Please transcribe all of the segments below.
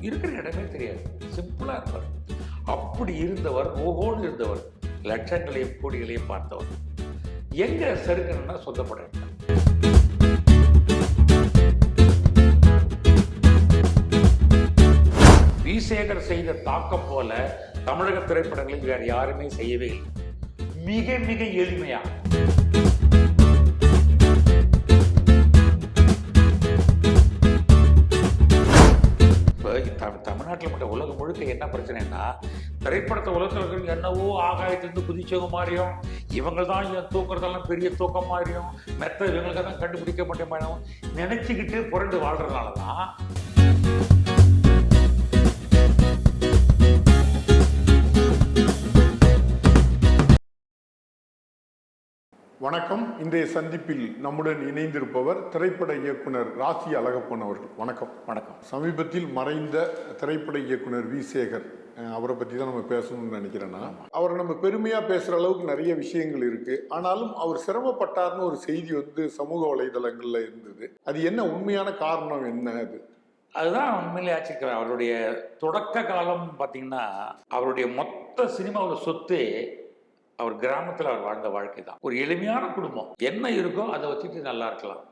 இருக்கிற இடமே தெரியாது. சிம்பிளாக இருந்தவர். அப்படி இருந்தவர் ஓஹோன்னு இருந்தவர் லட்சங்களையும் கோடிகளையும் பார்த்தவர். எங்க சருக்கணும்னா சொந்தப்பட விசேகர் செய்த தாக்கம் போல தமிழக திரைப்படங்களில் வேறு யாருமே செய்யவே இல்லை. மிக மிக எளிமையாக தமிழ்நாட்டில் மட்டும் உலகம் முழுக்க என்ன பிரச்சனைன்னா திரைப்படத்தை உலகத்தில் என்னவோ ஆகாயத்திலிருந்து குதிச்சவங்க மாதிரியும் இவங்க தான் இவன் தூக்குறதெல்லாம் பெரிய தூக்கம் மாதிரியும் மெத்த இவங்களுக்கு தான் கண்டுபிடிக்க மாட்டேன் நினச்சிக்கிட்டு புரண்டு வாழ்கிறதுனால தான் வணக்கம். இன்றைய சந்திப்பில் நம்முடன் இணைந்திருப்பவர் திரைப்பட இயக்குனர் ராசி அழகப்பன் அவர்கள். வணக்கம். வணக்கம். சமீபத்தில் மறைந்த திரைப்பட இயக்குனர் வி சேகர் அவரை பற்றி தான் நம்ம பேசணும்னு நினைக்கிறேன் நான். அவரை நம்ம பெருமையாக பேசுகிற அளவுக்கு நிறைய விஷயங்கள் இருக்கு. ஆனாலும் அவர் சிரமப்பட்டார்னு ஒரு செய்தி வந்து சமூக வலைதளங்களில் இருந்தது. அது என்ன உண்மையான காரணம் என்ன அது? அதுதான் உண்மையிலே ஆச்சரிக்கிறேன் அவருடைய தொடக்க காலம் பார்த்தீங்கன்னா அவருடைய மொத்த சினிமாவோட சொத்து அவர் கிராமத்தில் அவர் வாழ்ந்த வாழ்க்கை தான். ஒரு எளிமையான குடும்பம். என்ன இருக்கோ அதை வச்சுட்டு நல்லா இருக்கலாம்.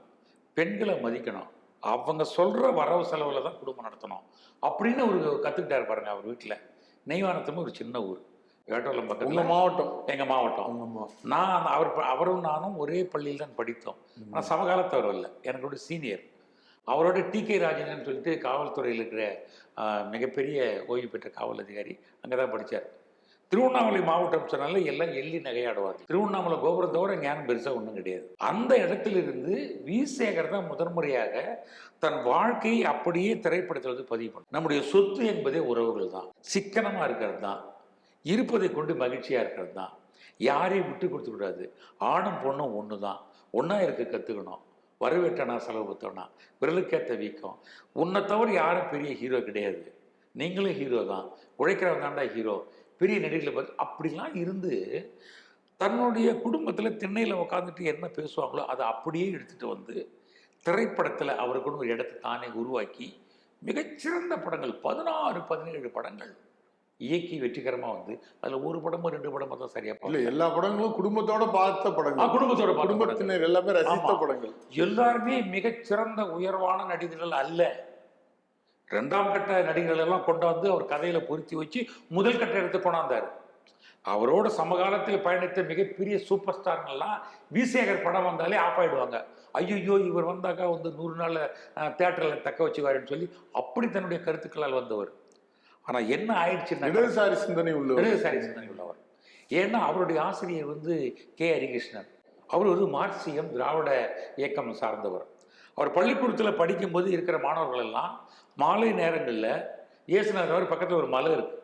பெண்களை மதிக்கணும். அவங்க சொல்கிற வரவு செலவில் தான் குடும்பம் நடத்தணும். அப்படின்னு ஒரு கற்றுக்கிட்டாரு பாருங்க அவர் வீட்டில் நெய்வானத்தும் ஒரு சின்ன ஊர். வேட்டோலம் பக்கத்தில். மாவட்டம். எங்கள் மாவட்டம். நான் அவர் அவரும் நானும் ஒரே பள்ளியில் தான் படித்தோம். ஆனால் சமகாலத்தவர் இல்லை. எனக்கு ஒரு சீனியர். அவரோட டி கே ராஜேந்திரன் சொல்லிட்டு காவல்துறையில் இருக்கிற மிகப்பெரிய ஓய்வு பெற்ற காவல் அதிகாரி அங்கே தான் படித்தார் திருவண்ணாமலை மாவட்டம் சொன்னாலே எல்லாம் எள்ளி நகையாடுவார் திருவண்ணாமலை கோபுரத்தோட ஞானம் பெருசாக ஒன்றும் கிடையாது. அந்த இடத்திலிருந்து வீசேகர் தான் முதன்முறையாக தன் வாழ்க்கையை அப்படியே திரைப்படத்தில் வந்து பதிவு பண்ணும் நம்முடைய சொத்து என்பதே உறவுகள் தான். சிக்கனமாக இருக்கிறது தான். இருப்பதை கொண்டு மகிழ்ச்சியாக இருக்கிறது தான். யாரையும் விட்டு கொடுத்து கூடாது ஆணும் பொண்ணும் ஒன்று தான் ஒன்றா இருக்க கற்றுக்கணும் வரவேட்டனா செலவு பத்தவனா விரலுக்கேற்ற வீக்கம். உன்னை தவிர யாரும் பெரிய ஹீரோ கிடையாது. நீங்களும் ஹீரோ தான். உழைக்கிறவன் தாண்டா ஹீரோ பெரிய நடிகளை பார்த்து அப்படிலாம் இருந்து தன்னுடைய குடும்பத்தில் திண்ணையில் உட்காந்துட்டு என்ன பேசுவாங்களோ அதை அப்படியே எடுத்துகிட்டு வந்து திரைப்படத்தில் அவருக்குன்னு ஒரு இடத்தை தானே உருவாக்கி மிகச்சிறந்த படங்கள் பதினாறு பதினேழு படங்கள் இயக்கி வெற்றிகரமாக வந்து அதில் ஒரு படமோ ரெண்டு படமோ தான் சரியாக இல்ல எல்லா படங்களும் குடும்பத்தோட பார்த்த படங்கள். குடும்பத்தோட. குடும்பத்தினர் எல்லாமே ரசித்த. படங்கள். எல்லாருமே மிகச்சிறந்த உயர்வான நடிகர்கள் அல்ல. ரெண்டாம் கட்ட நடிகர்கள் எல்லாம் கொண்டாந்து அவர் கதையில பொருத்தி வச்சு முதல் கட்ட எடுத்து கொண்டாந்தார். அவரோட சமகாலத்தில் பயணித்த மிகப்பெரிய சூப்பர் ஸ்டார்கள்லாம் விசேகர் படம் வந்தாலே ஆஃப் ஆயிடுவாங்க. ஐயோ இவர் வந்தாக்கா வந்து நூறு நாள் தேட்டரில் தக்க வச்சுவாருன்னு சொல்லி அப்படி தன்னுடைய கருத்துக்களால் வந்தவர். ஆனா என்ன ஆயிடுச்சுன்னா இடதுசாரி சிந்தனை உள்ளவர். இடதுசாரி சிந்தனை உள்ளவர். ஏன்னா அவருடைய ஆசிரியர் வந்து கே. ஹரிகிருஷ்ணன். அவர் ஒரு மார்க்சியம் திராவிட இயக்கம் சார்ந்தவர். அவர் பள்ளிக்கூடத்தில் படிக்கும்போது இருக்கிற மாணவர்கள் எல்லாம் மாலை நேரங்களில் இயேசுநாதர் அவர் பக்கத்தில் ஒரு மலை இருக்கு.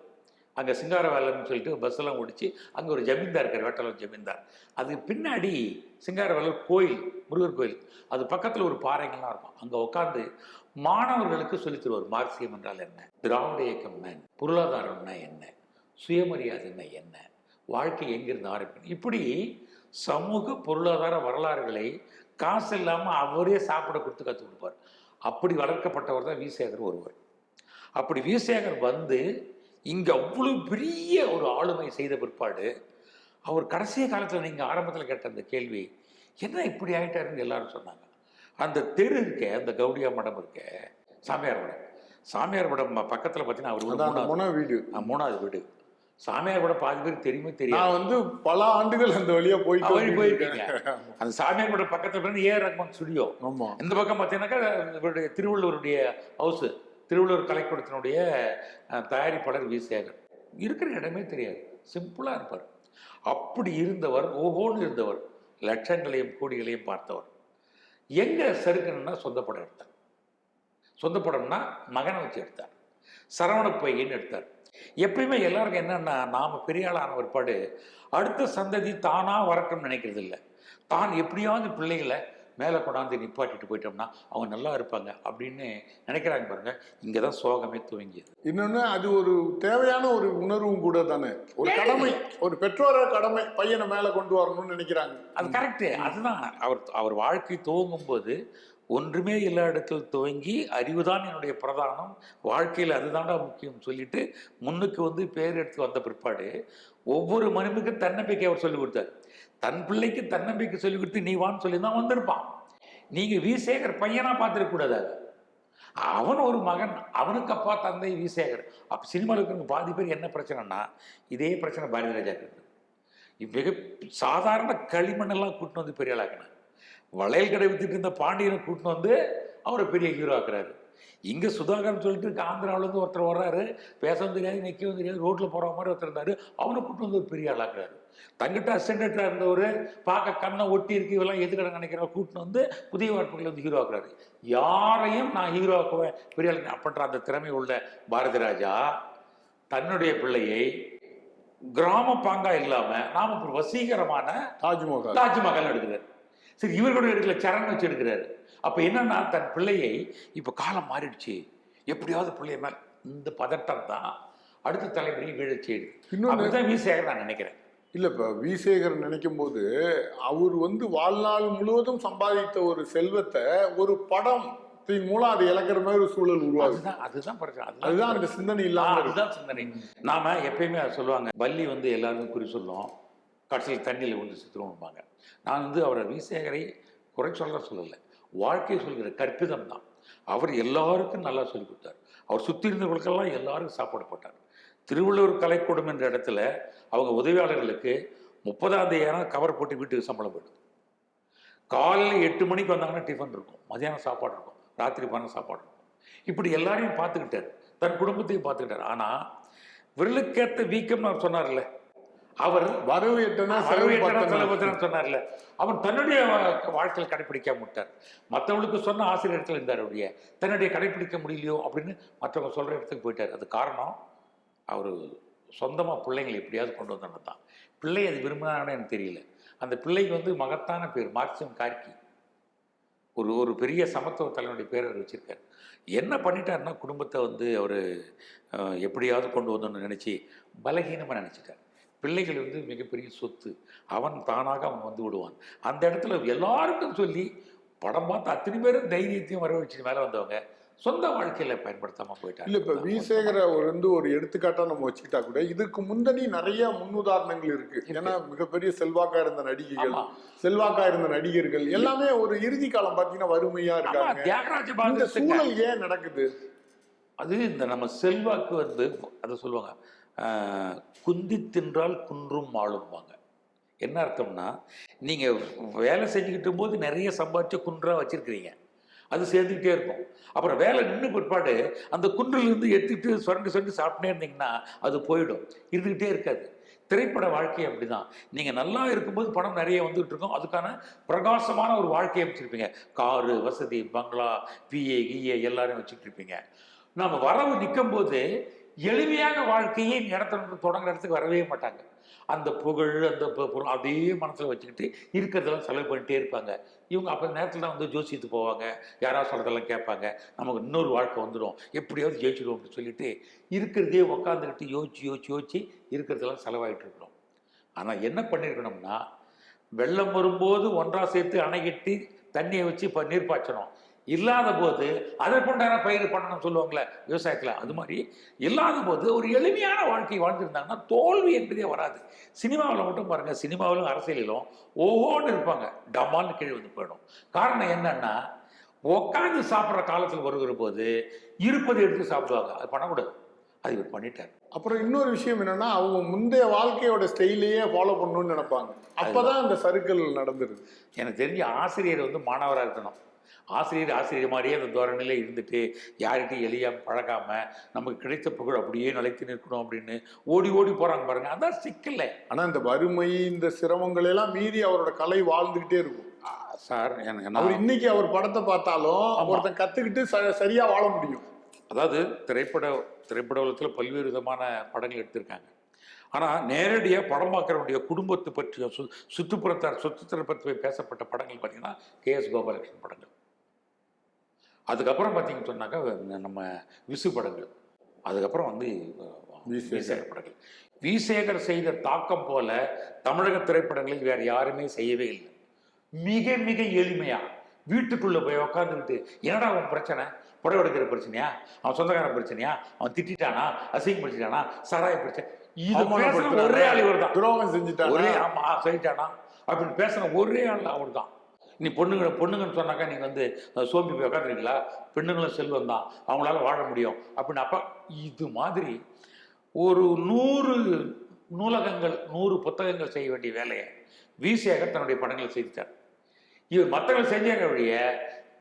அங்கே சிங்காரவேலன்னு சொல்லிட்டு பஸ்ஸெல்லாம் ஓடிச்சு அங்கே ஒரு ஜமீன்தார் இருக்கார் வேட்டலூர் ஜமீன்தார். அதுக்கு பின்னாடி சிங்காரவேலர் கோயில் முருகர் கோயில். அது பக்கத்தில் ஒரு பாறைகள்லாம் இருக்கும். அங்கே உட்காந்து மாணவர்களுக்கு சொல்லித்தருவார் மார்க்சியம் என்றால் என்ன? திராவிட இயக்கம்னா என்ன? பொருளாதாரம்னா என்ன? சுயமரியாதைன்னா என்ன? வாழ்க்கை எங்கிருந்து ஆரம்பிக்கணும்? இப்படி சமூக பொருளாதார வரலாறுகளை காசு இல்லாமல் அவரே சாப்பிட கொடுத்து கற்றுக் கொடுப்பார். அப்படி வளர்க்கப்பட்டவர் தான் விசேகர் ஒருவர். அப்படி விசேகர் வந்து இங்கே அவ்வளோ பெரிய ஒரு ஆளுமை செய்த பிற்பாடு அவர் கடைசி காலத்தில் நீங்கள் ஆரம்பத்தில் கேட்ட அந்த கேள்வி என்ன இப்படி ஆயிட்டாருன்னு எல்லாரும் சொன்னாங்க. அந்த தெரு இருக்க அந்த கவுடியா மடம் இருக்க சாமியார் மடம். சாமியார் மடம் பக்கத்தில் பார்த்தீங்கன்னா அவர் மூணாவது. வீடு. மூணாவது வீடு. சாமியார் கூட பாதி பேர் தெரியுமே தெரியாது. நான் வந்து பல ஆண்டுகள் அந்த வழியா போயிட்டு வழி போயிருக்கீங்க. அந்த சாமியார் கூட பக்கத்துல இருந்து ஏ ரஹ்மான் ஸ்டுடியோ. ஆமா. இந்த பக்கம் பார்த்தீங்கன்னாக்கா இவருடைய திருவள்ளுவருடைய ஹவுஸ் திருவள்ளுவர் கலைக்கூடத்தினுடைய தயாரிப்பாளர் வி. சேகர். இருக்கிற இடமே தெரியாது. சிம்பிளா இருப்பார். அப்படி இருந்தவர் ஓஹோன்னு இருந்தவர் லட்சங்களையும் கோடிகளையும் பார்த்தவர். எங்க சருக்கணும்னா சொந்த படம் எடுத்தார். சொந்த படம்னா மகனை வச்சு எடுத்தார். சரவண பையன்னு எடுத்தார். எப்பயுமே எல்லாருக்கும் என்னன்னா நாம பெரிய ஆளான பிற்பாடு அடுத்த சந்ததி தானா வரட்டும்னு நினைக்கிறது இல்லை தான் எப்படியாவது பிள்ளைகளை மேலே கொண்டாந்து நிப்பாட்டிட்டு போயிட்டோம்னா அவங்க நல்லா இருப்பாங்க அப்படின்னு நினைக்கிறாங்க பாருங்க. இங்கே தான் சோகமே துவங்கியது. இன்னொன்னு அது ஒரு தேவையான ஒரு உணர்வும் கூட தானே. ஒரு கடமை ஒரு பெற்றோர கடமை பையனை மேல கொண்டு வரணும்னு நினைக்கிறாங்க. அது கரெக்டு அதுதான் அவர் அவர் வாழ்க்கை துவங்கும் போது ஒன்றுமே எல்லா இடத்தில் துவங்கி அறிவுதான் என்னுடைய பிரதானம். வாழ்க்கையில் அதுதான்டா முக்கியம் சொல்லிட்டு முன்னுக்கு வந்து பேர் எடுத்து வந்த பிற்பாடு ஒவ்வொரு மனிதனுக்கும் தன்னம்பிக்கை அவர் சொல்லிக் கொடுத்தார். தன் பிள்ளைக்கு தன்னம்பிக்கை சொல்லிக் கொடுத்து நீ வான்னு சொல்லி தான் வந்திருப்பான். நீங்கள் விசேகர் பையனாக பார்த்துருக்கக்கூடாது அது. அவன் ஒரு மகன் அவனுக்கு அப்பா தந்தை விசேகர் அப்போ சினிமாவில் இருக்கிறவங்க பாதி பேர் என்ன பிரச்சனைனா இதே பிரச்சனை பாரதி ராஜாக்கு இருக்கு மிக சாதாரண களிமண்ணெல்லாம் கூட்டின்னு வந்து பெரிய ஆளாக்கினார் வளையல் கடை வித்துட்டு இருந்த பாண்டியனை கூட்டின்னு வந்து அவரை பெரிய ஹீரோ ஆக்குறாரு. இங்கே சுதாகர்னு சொல்லிட்டு ஆந்திராவிலேருந்து ஒருத்தர் வர்றாரு. பேசவும் தெரியாது நிற்கவும் தெரியாது ரோட்டில் போகிற மாதிரி ஒருத்தர் இருந்தார். அவனை கூட்டிட்டு வந்து ஒரு பெரிய ஆளாக்குறாரு தங்கிட்ட அசிஸ்டண்ட்டாக இருந்தவர் பார்க்க கண்ணை ஒட்டி இருக்கு இவெல்லாம் எதுக்கடை நினைக்கிற கூட்டின்னு வந்து புதிய வார்ப்புகளை வந்து ஹீரோ ஆக்குறாரு. யாரையும் நான் ஹீரோ ஆக்குவேன். பெரிய அப்படின்ற அந்த திறமை உள்ள பாரதி ராஜா தன்னுடைய பிள்ளையை கிராம பாங்கா இல்லாம நாம ஒரு வசீகரமான தாஜ்மஹால். தாஜ்மஹால் எடுக்கிறார் சரி இவர் கூட எடுக்கல சரண் வச்சு எடுக்கிறாரு. அப்ப என்னன்னா தன் பிள்ளையை இப்ப காலம் மாறிடுச்சு. எப்படியாவது பிள்ளைய மேல் இந்த பதட்டம் தான் அடுத்த தலைமுறையை வீழச் செய்யுது அப்படிதான் வீசேகர் நான் நினைக்கிறேன். இல்ல இப்ப விசேகர் நினைக்கும் போது அவர் வந்து வாழ்நாள் முழுவதும் சம்பாதித்த ஒரு செல்வத்தை ஒரு படத்தின் மூலம் அதை இழக்கிற மாதிரி ஒரு சூழல் உருவாகுது. அதுதான் அதுதான் பிரச்சனை. அதுதான் அந்த சிந்தனை இல்லாம இருக்கு. அதுதான் சிந்தனை. நாம எப்பயுமே அதை சொல்லுவாங்க. பல்லி வந்து எல்லாருக்கும் குறி சொல்லும். கடைசியில் தண்ணியில் விழுந்து சித்திரம்பாங்க நான் வந்து அவரை விசேகரை குறை சொல்ல சொல்லலை. வாழ்க்கை சொல்கிற கற்பிதம் தான். அவர் எல்லாருக்கும் நல்லா சொல்லி கொடுத்தார். அவர் சுற்றி இருந்தவர்களுக்கெல்லாம் எல்லாருக்கும் சாப்பாடு போட்டார். திருவள்ளுவர் கலைக்கூடம் என்ற இடத்துல அவங்க உதவியாளர்களுக்கு முப்பதாம் தேதியான கவர் போட்டு வீட்டுக்கு சம்பளம் போயிடும் காலையில் எட்டு மணிக்கு வந்தாங்கன்னா டிஃபன் இருக்கும். மதியானம் சாப்பாடு இருக்கும். ராத்திரி பண்ண சாப்பாடு இருக்கும். இப்படி எல்லாரையும் பார்த்துக்கிட்டார். தன் குடும்பத்தையும் பார்த்துக்கிட்டார். ஆனால் விரலுக்கேற்ற வீக்கம்னு அவர் சொன்னார்ல அவர் வரவு எட்டனா செலவு பத்தனா. சொன்னார்ல. அவன் தன்னுடைய வாழ்க்கையில் கடைப்பிடிக்காம விட்டார். மற்றவங்களுக்கு சொன்ன ஆசிரியர் இடத்துல இருந்தார் அவருடைய தன்னுடைய கடைப்பிடிக்க முடியலையோ அப்படின்னு மற்றவங்க சொல்ற இடத்துக்கு போயிட்டார். அது காரணம் அவர் சொந்தமாக பிள்ளைங்களை எப்படியாவது கொண்டு வந்தோன்னு தான் பிள்ளை அது விரும்பினான்னு எனக்கு தெரியல. அந்த பிள்ளைக்கு வந்து மகத்தான பேர் மார்க்சிம் கார்கி ஒரு ஒரு பெரிய சமத்துவ தலைவனுடைய பேர் அவர் வச்சிருக்காரு. என்ன பண்ணிட்டாருன்னா குடும்பத்தை வந்து அவர் எப்படியாவது கொண்டு வந்தோன்னு நினச்சி பலகீனமாக நினச்சிட்டார். பிள்ளைகள் வந்து மிகப்பெரிய சொத்து. அவன் தானாக அவன் வந்து விடுவான். அந்த இடத்துல எல்லாருக்கும் சொல்லி படம் பார்த்து அத்தனை பேரும் தைரியத்தையும் வரவழைச்சு மேலே வந்தவங்க சொந்த வாழ்க்கையில் பயன்படுத்தாமல் போயிட்டாங்க. இல்ல இப்ப விசேகர வந்து ஒரு எடுத்துக்காட்டா நம்ம வச்சுக்கிட்டா கூட இதுக்கு முந்தனி நிறைய முன்னுதாரணங்கள் இருக்கு. ஏன்னா மிகப்பெரிய செல்வாக்கா இருந்த நடிகைகள் செல்வாக்கா இருந்த நடிகர்கள் எல்லாமே ஒரு இறுதி காலம் பாத்தீங்கன்னா வறுமையா இருக்காங்க. தியாகராஜ இந்த சூழல் ஏன் நடக்குது? அது இந்த நம்ம செல்வாக்கு வந்து அதை சொல்லுவாங்க. குந்தி தின்றால் குன்றும் ஆளும்பாங்க என்ன அர்த்தம்னா நீங்கள் வேலை செஞ்சுக்கிட்டு போது நிறைய சம்பாதிச்சு குன்றாக வச்சுருக்கிறீங்க. அது சேர்ந்துக்கிட்டே இருக்கும். அப்புறம் வேலை நின்று பிற்பாடு அந்த குன்றிலிருந்து எடுத்துக்கிட்டு சொரண்டு சுரண்டி சாப்பிட்டே இருந்தீங்கன்னா அது போயிடும். இருந்துக்கிட்டே இருக்காது. திரைப்பட வாழ்க்கை அப்படிதான். நீங்கள் நல்லா இருக்கும்போது பணம் நிறைய வந்துகிட்டு இருக்கும். அதுக்கான பிரகாசமான ஒரு வாழ்க்கையை வச்சுருப்பீங்க காரு வசதி பங்களா பிஏ கிஏ எல்லாரையும் வச்சுட்டு இருப்பீங்க. நம்ம வரவு நிற்கும் போது எளிமையான வாழ்க்கையை இந்த இடத்துல தொடங்குற இடத்துக்கு வரவே மாட்டாங்க. அந்த புகழ் அந்த பொருள் அதே மனசில் வச்சுக்கிட்டு இருக்கிறதெல்லாம் செலவு பண்ணிட்டே இருப்பாங்க. இவங்க அப்போ நேரத்தில் தான் வந்து ஜோசியத்துக்கு போவாங்க. யாராவது சொல்கிறதெல்லாம் கேட்பாங்க. நமக்கு இன்னொரு வாழ்க்கை வந்துடும் எப்படியாவது ஜெயிச்சிடுவோம் அப்படின்னு சொல்லிட்டு இருக்கிறதே உக்காந்துக்கிட்டு யோசிச்சு யோசிச்சு யோசிச்சு இருக்கிறதெல்லாம் செலவாகிட்டு இருக்கிறோம். ஆனால் என்ன பண்ணியிருக்கணும்னா வெள்ளம் வரும்போது ஒன்றா சேர்த்து அணைகிட்டு தண்ணியை வச்சு இப்போ நீர் பாய்ச்சணும். இல்லாத போது அதற்குண்டான பயிர் பண்ணணும்னு சொல்லுவாங்களே விவசாயத்தில். அது மாதிரி இல்லாத போது ஒரு எளிமையான வாழ்க்கை வாழ்ந்துருந்தாங்கன்னா தோல்வி என்பதே வராது. சினிமாவில் மட்டும் பாருங்கள் சினிமாவிலும் அரசியலிலும் ஓஹோன்னு இருப்பாங்க. டமால்னு கீழே வந்து போயிடும். காரணம் என்னன்னா உட்காந்து சாப்பிட்ற காலத்தில் வருகிற போது இருப்பதை எடுத்து சாப்பிடுவாங்க. அது பண்ணக்கூடாது. அது இவர் பண்ணிட்டார். அப்புறம் இன்னொரு விஷயம் என்னன்னா அவங்க முந்தைய வாழ்க்கையோட ஸ்டைலையே ஃபாலோ பண்ணணும்னு நினைப்பாங்க. அப்பதான் அந்த சர்க்கிள் நடந்துருது. எனக்கு தெரிஞ்ச ஆசிரியர் வந்து மாணவராக இருக்கணும். ஆசிரியர் ஆசிரியர் மாதிரியே அந்த தோரணையில இருந்துட்டு யார்கிட்டையும் எளியாம பழகாம நமக்கு கிடைத்த புகழ் அப்படியே நிலைத்து நிற்கணும் அப்படின்னு ஓடி ஓடி போறாங்க பாருங்க. அதான் சிக்கல்ல. ஆனா இந்த வறுமை இந்த சிரமங்கள் எல்லாம் மீறி அவரோட கலை வாழ்ந்துகிட்டே இருக்கும். சார் எனக்கு அவர் இன்னைக்கு அவர் படத்தை பார்த்தாலும். ஒருத்தன் கத்துக்கிட்டு ச- சரியா வாழ முடியும். அதாவது திரைப்பட திரைப்பட உலகத்தில் பல்வேறு விதமான படங்கள் எடுத்திருக்காங்க. ஆனால் நேரடியாக படம் பார்க்குறவனுடைய குடும்பத்தை பற்றிய சு சுற்றுப்புறத்தார் சுற்றுத்தரை பற்றி பேசப்பட்ட படங்கள் பார்த்தீங்கன்னா கே எஸ் கோபாலகிருஷ்ணன் படங்கள். அதுக்கப்புறம் பார்த்தீங்கன்னு சொன்னாக்கா நம்ம விசு படங்கள். அதுக்கப்புறம் வந்து. விசேகர் படங்கள். விசேகர் செய்த தாக்கம் போல தமிழக திரைப்படங்களில் வேறு யாருமே செய்யவே இல்லை. மிக மிக எளிமையா வீட்டுக்குள்ளே போய் உக்காந்துக்கிட்டு என்னடா அவன் பிரச்சனை? புடவை எடுக்கிற பிரச்சனையா? அவன் சொந்தக்காரன் பிரச்சனையா? அவன் திட்டானா அசிங்கப்படுத்திட்டானா சாராய பிரச்சனை இது ஒரே ஆள் இவர் தான் துரோகம் செஞ்சுட்டாங்க ஒரே ஆமா சொல்லிட்டானா அப்படின்னு பேசுன ஒரே ஆள் அவர் தான் நீ பொண்ணுங்க பொண்ணுங்கன்னு சொன்னாக்கா நீங்கள் வந்து சோம்பி போய் உட்காந்துருக்கீங்களா பெண்ணுங்களும் செல்வம் தான். அவங்களால வாழ முடியும். அப்படின்னு அப்பா இது மாதிரி ஒரு நூறு நூலகங்கள் நூறு புத்தகங்கள் செய்ய வேண்டிய வேலையை வீசியாக தன்னுடைய படங்களை செய்துட்டார். இவர் மற்றவர்கள் செஞ்சாங்க வழிய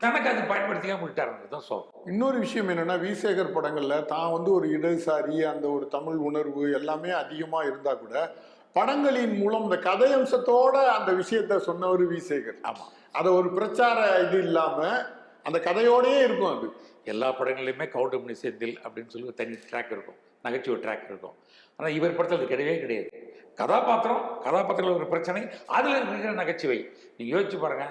தனக்கு அது பயன்படுத்திக்காம விட்டாருன்றது தான் இன்னொரு விஷயம் என்னென்னா விசேகர் படங்களில் தான் வந்து ஒரு இடதுசாரி அந்த ஒரு தமிழ் உணர்வு எல்லாமே அதிகமாக இருந்தால் கூட படங்களின் மூலம் இந்த கதையம்சத்தோட அந்த விஷயத்த சொன்னவர் விசேகர். ஆமாம் அத ஒரு பிரச்சார இது இல்லாம அந்த கதையோடயே இருக்கும் அது. எல்லா படங்கள்லையுமே கவுண்டமணி செந்தில் அப்படின்னு சொல்லி ஒரு தனி ட்ராக் இருக்கும். நகைச்சுவை ட்ராக் இருக்கும். ஆனால் இவர் படத்தில் அது கிடையவே கிடையாது. கதாபாத்திரம் கதாபாத்திரத்தில் ஒரு பிரச்சனை அதில் இருக்கிற நகைச்சுவை. நீங்கள் யோசிச்சு பாருங்க.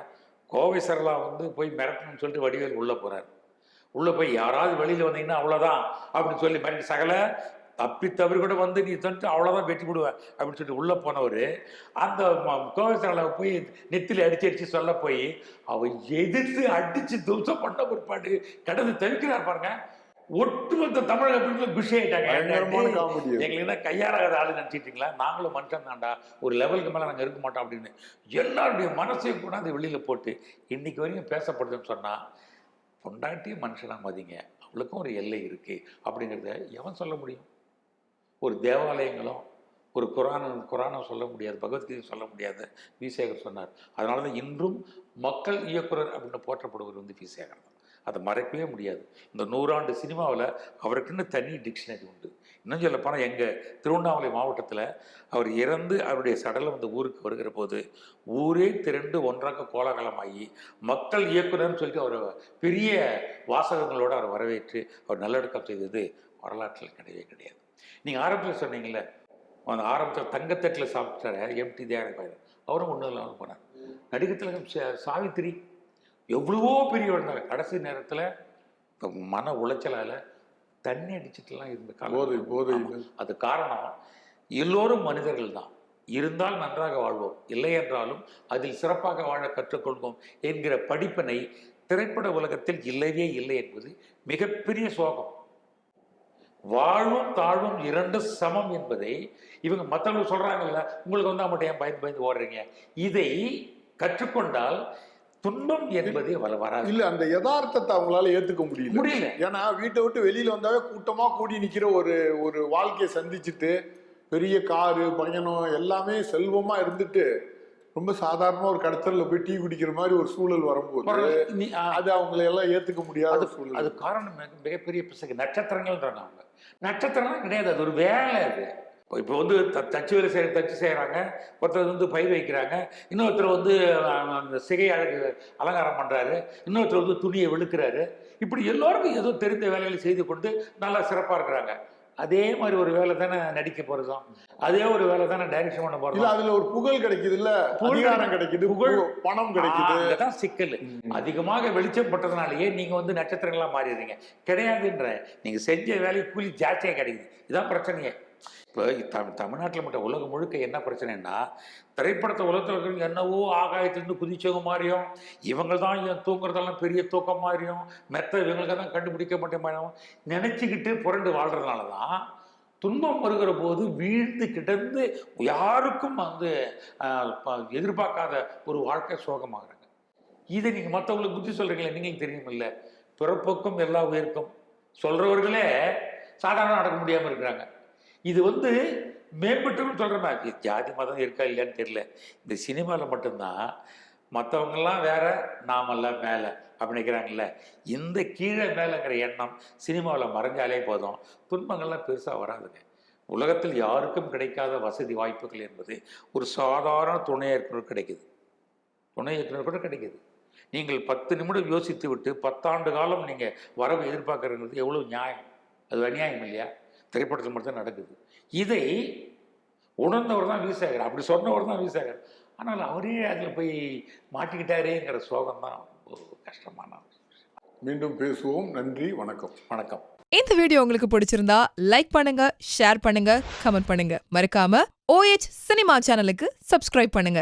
கோவை சரளா வந்து போய் மிரட்டணும்னு சொல்லிட்டு வடிவேல் உள்ளே போகிறார் உள்ளே போய் யாராவது வெளியில் வந்தீங்கன்னா அவ்வளோதான் அப்படின்னு சொல்லி மிரட்டி சகல தப்பி தவறி கூட வந்து நீ தந்துட்டு அவ்வளோதான் வெட்டி விடுவேன் அப்படின்னு சொல்லிட்டு உள்ளே போனவர் அந்த ம- கோவை சரளாவை போய் நெத்தில அடிச்சு அடிச்சு சொல்ல போய் அவ எதிர்த்து அடிச்சு துவசம் பண்ண பிற்பாடு கடந்து தவிக்கிறார் பாருங்க. ஒட்டுமொத்த தமிழக பெண்கள் குஷி ஆயிட்டாங்க. எங்களுக்கு என்ன கையாளாத ஆளு நினச்சிட்டீங்களா? நாங்களும் மனுஷன் தான்டா. ஒரு லெவலுக்கு மேலே நாங்கள் இருக்க மாட்டோம் அப்படின்னு. எல்லாருடைய மனசையும் கூட அது வெளியில் போட்டு இன்னைக்கு வரைக்கும் பேசப்படுதுன்னு சொன்னால் பொண்டாட்டியும் மனுஷனா மதிங்க. அவளுக்கும் ஒரு எல்லை இருக்கு. அப்படிங்கிறத எவன் சொல்ல முடியும்? ஒரு தேவாலயங்களும் ஒரு குரான குரானும் சொல்ல முடியாது பகவத்கீதை சொல்ல முடியாது விசேகர் சொன்னார். அதனால தான் இன்றும் மக்கள் இயக்குனர் அப்படின்னு போற்றப்படுவர் வந்து விசேகர் தான். அதை மறைக்கவே முடியாது. இந்த நூறாண்டு சினிமாவில் அவருக்குன்னு தனி டிக்ஷனரி உண்டு. இன்னும் சொல்ல போனால் எங்கள் திருவண்ணாமலை மாவட்டத்தில் அவர் இறந்து அவருடைய சடலம் இந்த ஊருக்கு வருகிற போது ஊரே திரண்டு ஒன்றாக கோலாகலமாகி மக்கள் இயக்குனர்னு சொல்லிட்டு அவர் பெரிய வாசகங்களோடு அவர் வரவேற்று அவர் நல்லடக்கம் செய்தது வரலாற்றில் கிடையவே கிடையாது. நீங்கள் ஆரம்பத்தில் சொன்னீங்கல்ல அந்த ஆரம்பத்தில் தங்கத்தட்டில் சாப்பிட்டார எம்டி தயாரிப்பார் அவரும் ஒன்றும் இல்லாமல் போனார். நடிகர் திலகம் சாவித்திரி எவ்வளவோ பெரிய இருந்தாங்க கடைசி நேரத்தில் மன உளைச்சலால் தண்ணி அடிச்சிட்டுலாம் இருந்த காலம். போதை. அது காரணம் எல்லோரும் மனிதர்கள் தான். இருந்தால் நன்றாக வாழ்வோம். இல்லை என்றாலும் அதில் சிறப்பாக வாழ கற்றுக்கொள்வோம் என்கிற படிப்பினை திரைப்பட உலகத்தில் இல்லவே இல்லை என்பது மிகப்பெரிய சோகம். வாழ்வும் தாழ்வும் இரண்டு சமம் என்பதை இவங்க மற்றவங்க சொல்றாங்கல்ல உங்களுக்கு வந்து மட்டும் ஏன் பயந்து பயந்து ஓடுறீங்க? இதை கற்றுக்கொண்டால் துன்பம் என்பதே வர வராது. இல்ல அந்த யதார்த்தத்தை அவங்களால ஏத்துக்க முடியல. முடியல. ஏன்னா வீட்டை விட்டு வெளியில வந்தாவே கூட்டமா கூடி நிக்கிற ஒரு ஒரு வாழ்க்கையை சந்திச்சுட்டு பெரிய காரு பயணம் எல்லாமே செல்வமா இருந்துட்டு ரொம்ப சாதாரணமா ஒரு கடத்தல்ல போய் டீ குடிக்கிற மாதிரி ஒரு சூழல் வரும்போது அது அவங்களை எல்லாம் ஏத்துக்க முடியாத அது சூழல். அது காரணம் மிக- மிகப்பெரிய பிசகு நட்சத்திரங்கள்ன்றாங்க அவங்க. நட்சத்திரம்லாம் கிடையாது அது ஒரு வேலை அது. இப்போ வந்து த- தச்சு வேலை செய்ய தச்சு செய்கிறாங்க ஒருத்தர் வந்து பயிர் வைக்கிறாங்க இன்னொருத்தர் வந்து அந்த சிகை அழகு அலங்காரம் பண்ணுறாரு இன்னொருத்தர் வந்து துணியை வெளுக்கிறாரு. இப்படி எல்லோருக்கும் ஏதோ தெரிந்த வேலைகளை செய்து கொண்டு நல்லா சிறப்பாக இருக்கிறாங்க. அதே மாதிரி ஒரு வேலை தானே நடிக்க போகிறதும் அதே ஒரு வேலை தானே டைரக்ஷன் பண்ண இல்ல போகிறோம் அதுல ஒரு புகழ் கிடைக்குது இல்ல புகழ் அதிகாரம் கிடைக்குது புகழ். பணம் கிடைக்குது. அங்கதான் சிக்கல். அதிகமாக வெளிச்சப்பட்டதுனாலயே நீங்க வந்து நட்சத்திரங்களா மாறிடுறீங்க. கிடையாதுன்ற. நீங்க செஞ்ச வேலைக்கு கூலி ஜாஸ்தியாக கிடைக்குது. இதான் பிரச்சனையே. இப்போ தமிழ் தமிழ்நாட்டில் மட்டும் உலகம் முழுக்க என்ன பிரச்சனைன்னா திரைப்படத்தை உலகத்தில் இருக்கிறவங்க என்னவோ ஆகாயத்திலிருந்து குதிச்சவங்க மாதிரியும் இவங்க தான் என் தூங்குறதெல்லாம் பெரிய தூக்கம் மாதிரியும் மெத்த இவங்களுக்கு தான் கண்டுபிடிக்க மாட்டேன் மாதிரியும் நினச்சிக்கிட்டு புரண்டு வாழ்கிறதுனால தான் துன்பம் வருகிற போது வீழ்ந்து கிடந்து யாருக்கும் வந்து எதிர்பார்க்காத ஒரு வாழ்க்கை சோகமாகறாங்க இதை நீங்கள் மற்றவங்களுக்கு புத்தி சொல்கிறீங்களே நீங்களும் தெரியுமில்ல. பிறப்புக்கும் எல்லா உயிருக்கும். சொல்கிறவர்களே சாதாரண நடக்க முடியாமல் இருக்கிறாங்க. இது வந்து மேம்பட்டுன்னு சொல்கிற மாதிரி. ஜாதி மதம் இருக்கா இல்லையான்னு தெரியல. இந்த சினிமாவில் மட்டும்தான் மற்றவங்கெல்லாம் வேற நாமெல்லாம் மேலே அப்படிங்கிறாங்கல்ல இந்த கீழே மேலேங்கிற எண்ணம் சினிமாவில் மறைஞ்சாலே போதும். துன்பங்கள்லாம் பெருசாக வராதுங்க. உலகத்தில் யாருக்கும் கிடைக்காத வசதி வாய்ப்புகள் என்பது ஒரு சாதாரண துணை இயக்குனர் கிடைக்குது. துணை இயக்குனர் கூட கிடைக்குது. நீங்கள் பத்து நிமிடம் யோசித்து விட்டு பத்தாண்டு காலம் நீங்கள் வரவு எதிர்பார்க்குறது எவ்வளோ நியாயம்? அது அநியாயம் இல்லையா? திரைப்படத்தில் மட்டும் தான் நடக்குது. இதை உணர்ந்தவர் தான் வீசாகர் அப்படி சொன்னவர் தான் வீசாகர் ஆனால் அவரே அதில் போய் மாட்டிக்கிட்டாரேங்கிற சோகம் தான் ஒரு கஷ்டமான. மீண்டும் பேசுவோம். நன்றி வணக்கம். வணக்கம். இந்த வீடியோ உங்களுக்கு பிடிச்சிருந்தா லைக் பண்ணுங்க ஷேர் பண்ணுங்க கமெண்ட் பண்ணுங்க. மறக்காம ஓஎச் சினிமா சேனலுக்கு சப்ஸ்கிரைப் பண்ணுங்க.